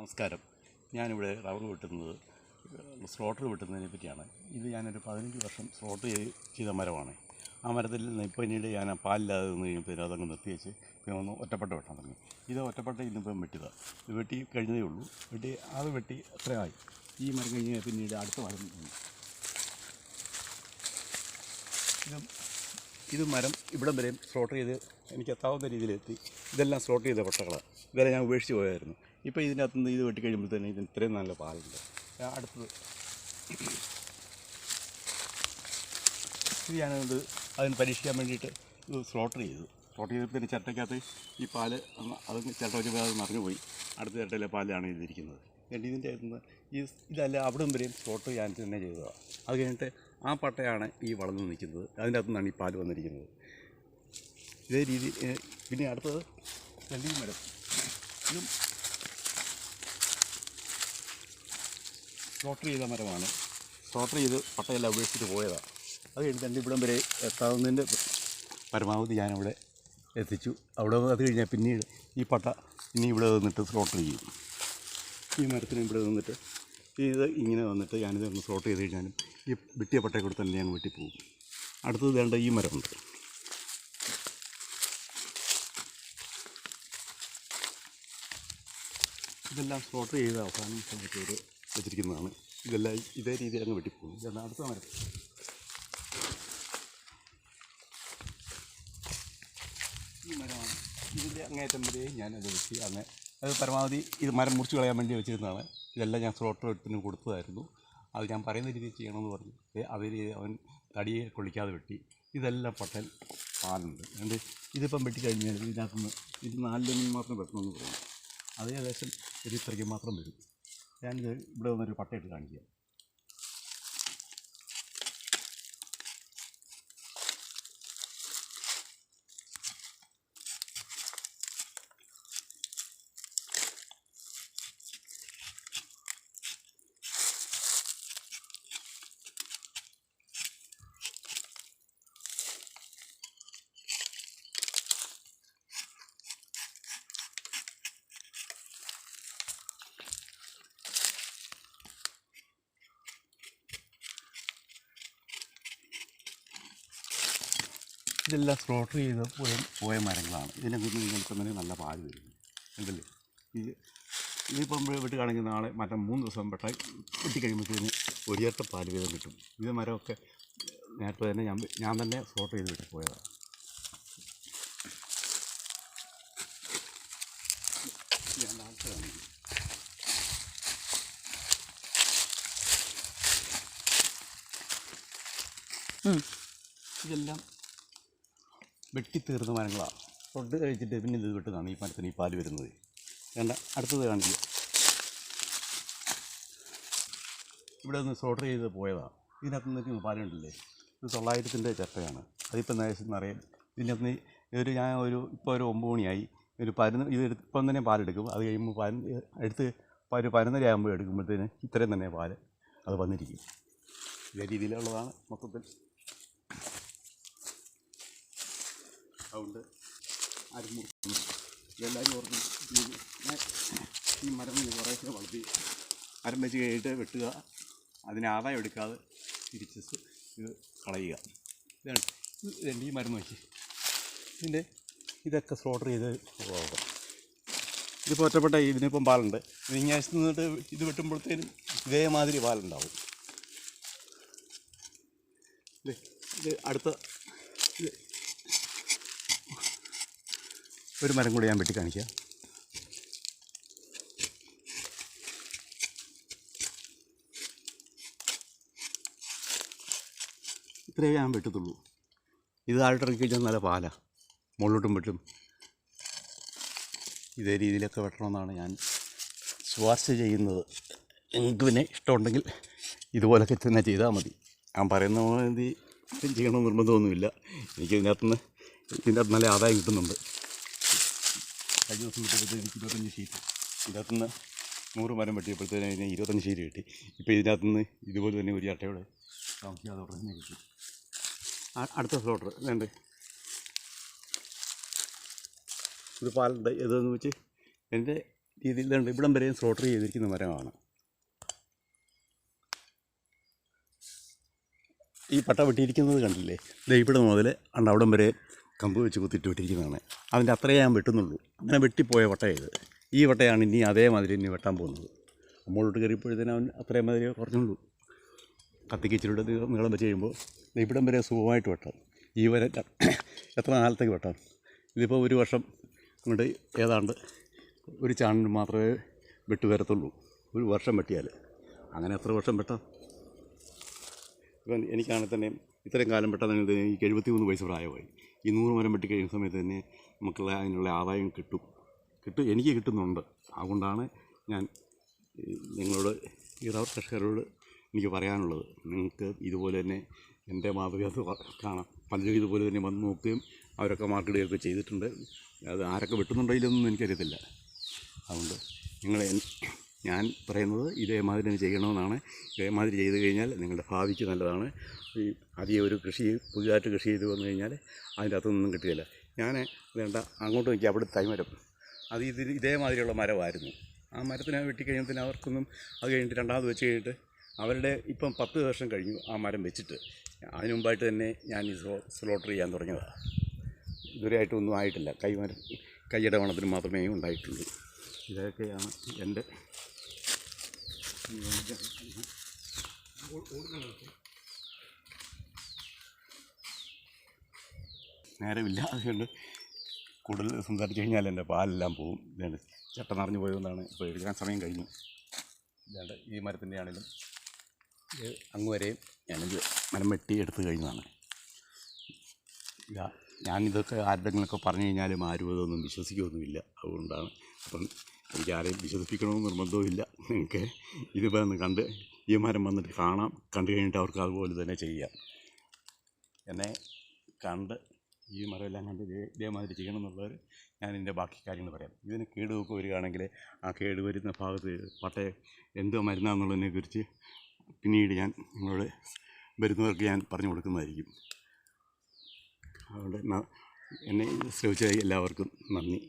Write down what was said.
നമസ്കാരം. ഞാനിവിടെ rubber വെട്ടുന്നത് slaughter വെട്ടുന്നതിനെ പറ്റിയാണ്. ഇത് ഞാനൊരു പതിനഞ്ച് വർഷം സ്ലോട്ട് ചെയ്ത മരമാണ്. ആ മരത്തിൽ നിന്ന് ഇപ്പോൾ പിന്നീട് ഞാൻ പാലില്ലാതെ നിന്ന് കഴിഞ്ഞപ്പോൾ അതങ്ങ് നിർത്തി വെച്ച് പിന്നെ ഒന്ന് ഒറ്റപ്പെട്ട വെട്ടാൻ തുടങ്ങി. ഇത് ഒറ്റപ്പെട്ട ഇന്നിപ്പം വെട്ടിയതാണ് ഇത് വെട്ടി കഴിഞ്ഞതേ ഉള്ളൂ. വെട്ടി അത് വെട്ടി അത്രയായി. ഈ മരം കഴിഞ്ഞ് പിന്നീട് അടുത്ത മരം ഇത് ഇത് മരം ഇവിടം വരെയും സ്ലോട്ട് ചെയ്ത് എനിക്ക് എത്താവുന്ന രീതിയിലെത്തി ഇതെല്ലാം സ്ലോട്ട് ചെയ്ത കൊട്ടകളാണ് ഇതെല്ലാം ഞാൻ ഉപേക്ഷിച്ച് പോയായിരുന്നു. ഇപ്പോൾ ഇതിന്റെ അകത്തുനിന്ന് ഇത് വെട്ടി തന്നെ ഇതിന് ഇത്രയും നല്ല പാലുണ്ട്. അടുത്തത്. ഇത് ഞാനത് അതിന് പരീക്ഷിക്കാൻ വേണ്ടിയിട്ട് ഇത് സ്ലോട്ടർ ചെയ്തു. സ്ലോട്ടർ ചെയ്തപ്പോൾ ചിരട്ടയ്ക്കകത്ത് ഈ പാൽ അത് ചിരട്ട വെച്ചപ്പോൾ അത് മറിഞ്ഞു പോയി അടുത്ത ചിരട്ടയിലെ പാലാണ് ഇതിരിക്കുന്നത്. എന്നിട്ട് ഇതിന്റെ അകത്തുനിന്ന് ഈ ഇതല്ല അവിടം വരെയും സ്ലോട്ട് ഞാൻ തന്നെ ചെയ്തതാണ്. അത് കഴിഞ്ഞിട്ട് ആ പട്ടയാണ് ഈ വളർന്നു നിൽക്കുന്നത്. അതിന്റെ അകത്തു ഈ പാൽ വന്നിരിക്കുന്നത്. ഇതേ രീതി പിന്നെ അടുത്തത് രണ്ടിയും മരം. ഇതും സ്ലോട്ടർ ചെയ്ത മരമാണ്. സ്ലോട്ടർ ചെയ്ത് പട്ടയെല്ലാം ഉപേക്ഷിച്ചിട്ട് പോയതാണ് അത് കഴിഞ്ഞ് എന്റെ ഇവിടം വരെ എത്താവുന്നതിന്റെ പരമാവധി ഞാനവിടെ എത്തിച്ചു. അവിടെ അത് കഴിഞ്ഞാൽ പിന്നീട് ഈ പട്ട ഇനി ഇവിടെ നിന്നിട്ട് സ്ലോട്ടർ ചെയ്യും. ഈ മരത്തിന് ഇവിടെ നിന്നിട്ട് ഇത് ഇങ്ങനെ വന്നിട്ട് ഞാനിത് ഒന്ന് ഫ്ലോട്ട് ചെയ്ത് കഴിഞ്ഞാലും ഈ വെട്ടിയ പട്ടയെ കൂടെ തന്നെ ഞാൻ വെട്ടിപ്പോകും അടുത്തത് വേണ്ട ഈ മരമുണ്ട്. ഇതെല്ലാം ഫ്ലോട്ട് ചെയ്ത് അവസാനം സമയത്ത് വെച്ചിരിക്കുന്നതാണ്. ഇതെല്ലാം ഇതേ രീതിയിൽ അങ്ങ് വെട്ടിപ്പോകും ഇതാണ് അടുത്ത മരം. ഈ മരമാണ്. ഇതിന്റെ അങ്ങേറ്റം വരെ ഞാനത് വെച്ച് അങ്ങനെ അത് പരമാവധി ഇത് മരം മുറിച്ച് കളയാൻ വേണ്ടി വെച്ചിരുന്നതാണ്. ഇതെല്ലാം ഞാൻ സ്ലോട്ടർ എടുത്തിന് കൊടുത്തതായിരുന്നു. അത് ഞാൻ പറയുന്ന രീതിയിൽ ചെയ്യണമെന്ന് പറഞ്ഞു. അവർ അവൻ തടിയെ കൊള്ളിക്കാതെ വെട്ടി. ഇതെല്ലാം പട്ടൽ പാലുണ്ട്. അതുകൊണ്ട് ഇതിപ്പം വെട്ടിക്കഴിഞ്ഞാൽ ഇതിനകത്തുനിന്ന് ഇത് നാലിലൊന്നും മാത്രം വെട്ടണമെന്ന് പറഞ്ഞു. അത് ഏകദേശം ഒരു ഇത്രയ്ക്ക് മാത്രം വരും. ഞാനിത് ഇവിടെ വന്നൊരു പട്ടയിട്ട് കാണിക്കാം. ഇതെല്ലാം സ്ലോട്ടർ ചെയ്ത് പോയ പോയ മരങ്ങളാണ്. ഇതിനെ കുറിച്ച് നിങ്ങൾക്ക് തന്നെ നല്ല പാൽ വരും. എന്തല്ലേ ഇത് ഇതിപ്പം വെട്ടി കാണിക്കുന്ന നാളെ മറ്റേ മൂന്ന് ദിവസം വെട്ട വെട്ടി കഴിയുമ്പോഴത്തേന് ഒരിയത്ത പാൽ വീതം കിട്ടും. ഇത് മരമൊക്കെ നേരത്തെ തന്നെ ഞാൻ ഞാൻ തന്നെ സ്ലോട്ട് ചെയ്ത് വെട്ടി പോയതാണ് ഞാൻ ഇതെല്ലാം വെട്ടിത്തീർന്ന മരങ്ങളാണ് തൊട്ട് കഴിച്ചിട്ട് പിന്നെ ഇത് വെട്ടുന്നതാണ് ഈ മരത്തിന് ഈ പാൽ വരുന്നത്. വേണ്ട അടുത്തത് കാണിക്കുക ഇവിടെ നിന്ന് സോർട്ടർ ചെയ്ത് പോയതാണ് ഇതിനകത്ത് നിന്ന് പാലുണ്ടല്ലേ? ഇത് തൊള്ളായിരത്തിന്റെ ചട്ടയാണ് അതിപ്പോൾ നേരം അറിയാം. ഇതിനകത്ത് ഒരു ഞാൻ ഒരു ഇപ്പോൾ ഒരു ഒമ്പത് മണിയായി. ഒരു പതിനൊന്ന് ഇത് ഇപ്പം തന്നെ പാലെടുക്കും. അത് കഴിയുമ്പോൾ പതിനൊന്ന് എടുത്ത് ഒരു പതിനൊന്നര ആകുമ്പോൾ എടുക്കുമ്പോഴത്തേന് ഇത്രയും തന്നെ പാൽ അത് വന്നിരിക്കും. ഇതേ രീതിയിലുള്ളതാണ് മൊത്തത്തിൽ. അതുകൊണ്ട് ആരും മുറിക്കുന്നു ഇതെല്ലാവരും ഓർക്കും ഈ മരം കുറേശ്ശെ വളർത്തി മരം വെച്ച് കഴിഞ്ഞിട്ട് വെട്ടുക അതിന് ആദായം എടുക്കാതെ തിരിച്ച് ഇത് കളയുക. ഇതാണ് ഇത് ഇതുണ്ട് ഈ മരം നോക്കി ഇതിന്റെ ഇതൊക്കെ സ്ലോട്ടർ ചെയ്ത് പോകാം. ഇതിപ്പോൾ ഒറ്റപ്പെട്ട ഇതിനിപ്പം പാലുണ്ട്. വിഞ്ഞാഴ്ച നിന്നിട്ട് ഇത് വെട്ടുമ്പോഴത്തേനും ഇതേമാതിരി പാലുണ്ടാവും. ഇത് അടുത്ത ഒരു മരം കൂടി ഞാൻ വെട്ടി കാണിക്കാം. ഇത്രയേ ഞാൻ വെട്ടത്തുള്ളൂ. ഇത് താഴ്ത്തിറക്കി കഴിഞ്ഞാൽ നല്ല പാലാണ് മുകളിലോട്ടും വെട്ടും. ഇതേ രീതിയിലൊക്കെ വെട്ടണമെന്നാണ് ഞാൻ ശുപാർശ ചെയ്യുന്നത്. നിങ്ങൾക്ക് പിന്നെ ഇഷ്ടമുണ്ടെങ്കിൽ ഇതുപോലൊക്കെ തന്നെ ചെയ്താൽ മതി. ഞാൻ പറയുന്ന മാതിരി ചെയ്യണമെന്ന് നിർബന്ധമൊന്നുമില്ല. എനിക്ക് ഇതിനകത്തുനിന്ന് ഇതിന്റെ അകത്ത് നല്ല ആദായം കിട്ടുന്നുണ്ട്. കഴിഞ്ഞ ദിവസം വെട്ടിയപ്പോഴത്തേക്ക് എനിക്ക് ഇരുപത്തഞ്ച് ഷീറ്റ് ഇതിനകത്തുനിന്ന് നൂറ് മരം വെട്ടിയപ്പോഴത്തേന് അതിന് ഇരുപത്തഞ്ച് ഷീറ്റ് കിട്ടി. ഇപ്പോൾ ഇതിനകത്തുനിന്ന് ഇതുപോലെ തന്നെ ഒരു അട്ടയോടെ താമസിക്കാതെ ഉടനെ കിട്ടി. അടുത്ത ഫ്ലോട്ടർ വേണ്ടേ ഇത് പാലുണ്ട്. ഇതെന്ന് വെച്ച് എന്റെ രീതിയിൽ ഇതുണ്ട്. ഇവിടം വരെയും സ്ലോട്ടർ ചെയ്തിരിക്കുന്ന മരമാണ്. ഈ പട്ട വെട്ടിയിരിക്കുന്നത് കണ്ടില്ലേ? ഇവിടെ മുതൽ അണ്ട് അവിടം വരെ കമ്പ് വെച്ച് കുത്തിട്ട് വെട്ടിയിരിക്കുന്നതാണ്. അതിന്റെ അത്രയേ ഞാൻ വെട്ടുന്നുള്ളൂ. അങ്ങനെ വെട്ടിപ്പോയ വട്ടയത് ഈ വട്ടയാണ് ഇനി അതേമാതിരി ഇനി വെട്ടാൻ പോകുന്നത്. മുകളിലോട്ട് കയറിയപ്പോഴത്തേനും അവൻ അത്രയും മാതിരി കുറഞ്ഞുള്ളൂ. കത്തിക്ക് ഇച്ചിരി നീളം വെച്ച് കഴിയുമ്പോൾ ഇവിടം വരെ സുഖമായിട്ട് വെട്ടാം. ഈ വരെ എത്ര കാലത്തേക്ക് വെട്ടാം? ഇതിപ്പോൾ ഒരു വർഷം കൊണ്ട് ഏതാണ്ട് ഒരു ചാണിന് മാത്രമേ വെട്ട് വരത്തുള്ളൂ. ഒരു വർഷം വെട്ടിയാൽ. അങ്ങനെ എത്ര വർഷം വെട്ടാം? ഇപ്പം എനിക്കാണെങ്കിൽ തന്നെ ഇത്രയും കാലം പെട്ടെന്ന് എനിക്ക് എഴുപത്തി മൂന്ന് വയസ്സ് പ്രായമായി. ഈ നൂറ് മരം വെട്ടി കഴിയുന്ന സമയത്ത് തന്നെ നമുക്കുള്ള അതിനുള്ള ആദായം കിട്ടും. കിട്ടും എനിക്ക് കിട്ടുന്നുണ്ട്. അതുകൊണ്ടാണ് ഞാൻ നിങ്ങളോട് ഈ റബ്ബർ കർഷകരോട് എനിക്ക് പറയാനുള്ളത്. നിങ്ങൾക്ക് ഇതുപോലെ തന്നെ എന്റെ മാതൃക അത് വ- കാണാം. പലരും ഇതുപോലെ തന്നെ വന്ന് നോക്കുകയും അവരൊക്കെ മാർക്കിടുകയൊക്കെ ചെയ്തിട്ടുണ്ട്. അത് ആരൊക്കെ വെട്ടുന്നുണ്ടോ ഇല്ലൊന്നും എനിക്കറിയത്തില്ല. അതുകൊണ്ട് നിങ്ങൾ ഞാൻ പറയുന്നത് ഇതേമാതിരി തന്നെ ചെയ്യണമെന്നാണ്. ഇതേമാതിരി ചെയ്തു കഴിഞ്ഞാൽ നിങ്ങളുടെ ഭാവിക്ക് നല്ലതാണ്. ഈ അധികം ഒരു കൃഷി പുതിയതായിട്ട് കൃഷി ചെയ്ത് വന്നു കഴിഞ്ഞാൽ അതിന്റെ അകത്തൊന്നും കിട്ടുകയില്ല ഞാൻ വേണ്ട അങ്ങോട്ട് നോക്കി അവിടെ തൈമരം അത് ഇതിന് ഇതേമാതിരിയുള്ള മരമായിരുന്നു. ആ മരത്തിനെ വെട്ടിക്കഴിയുമ്പത്തിന് അവർക്കൊന്നും അത് കഴിഞ്ഞിട്ട് രണ്ടാമത് വെച്ച് കഴിഞ്ഞിട്ട് അവരുടെ ഇപ്പം പത്ത് വർഷം കഴിഞ്ഞു ആ മരം വെച്ചിട്ട്. അതിന് മുമ്പായിട്ട് തന്നെ ഞാൻ ഈ സ്ലോ സ്ലോട്ടർ ചെയ്യാൻ തുടങ്ങിയതാണ് ഇതുവരെയായിട്ടൊന്നും ആയിട്ടില്ല. കൈമരം കൈയുടെ വണത്തിന് മാത്രമേ ഉണ്ടായിട്ടുള്ളൂ. ഇതൊക്കെയാണ് എന്റെ നേരമില്ല അതുകൊണ്ട് കൂടുതൽ സംസാരിച്ച് കഴിഞ്ഞാൽ എന്റെ പാലെല്ലാം പോവും. ഇതാണ് ചട്ട നിറഞ്ഞു പോയതുകൊണ്ടാണ് ഇപ്പോൾ എടുക്കാൻ സമയം കഴിഞ്ഞു. ഇതാണ്ട് ഈ മരത്തിന്റെ ആണെങ്കിലും അങ്ങ് വരെയും ഞാനിത് മരം വെട്ടി എടുത്തു കഴിഞ്ഞതാണ്. ഞാനിതൊക്കെ ആരുടെങ്കിലൊക്കെ പറഞ്ഞു കഴിഞ്ഞാലും ആരും അതൊന്നും വിശ്വസിക്കുകയൊന്നുമില്ല. അതുകൊണ്ടാണ് അപ്പം എനിക്ക് ആരെയും വിശ്വസിപ്പിക്കണമെന്ന് നിർബന്ധവുമില്ല. നിങ്ങൾക്ക് ഇത് വന്ന് കണ്ട് ഈ മരം വന്നിട്ട് കാണാം. കണ്ടു കഴിഞ്ഞിട്ട് അവർക്ക് അതുപോലെ തന്നെ ചെയ്യാം. എന്നെ കണ്ട് ഈ മരമെല്ലാം കണ്ട് ഇതേ ഇതേമാതിരി ചെയ്യണം എന്നുള്ളവർ ഞാൻ ഇതിന്റെ ബാക്കി കാര്യങ്ങൾ പറയാം. ഇതിന് കേടുവൊക്കെ വരികയാണെങ്കിൽ ആ കേട് വരുന്ന ഭാഗത്ത് പട്ടയ എന്തോ മരുന്നാന്നുള്ളതിനെ കുറിച്ച് പിന്നീട് ഞാൻ നിങ്ങളോട് വരുന്നവർക്ക് ഞാൻ പറഞ്ഞു കൊടുക്കുന്നതായിരിക്കും. അതുകൊണ്ട് എന്നെ ശ്രമിച്ച എല്ലാവർക്കും നന്ദി.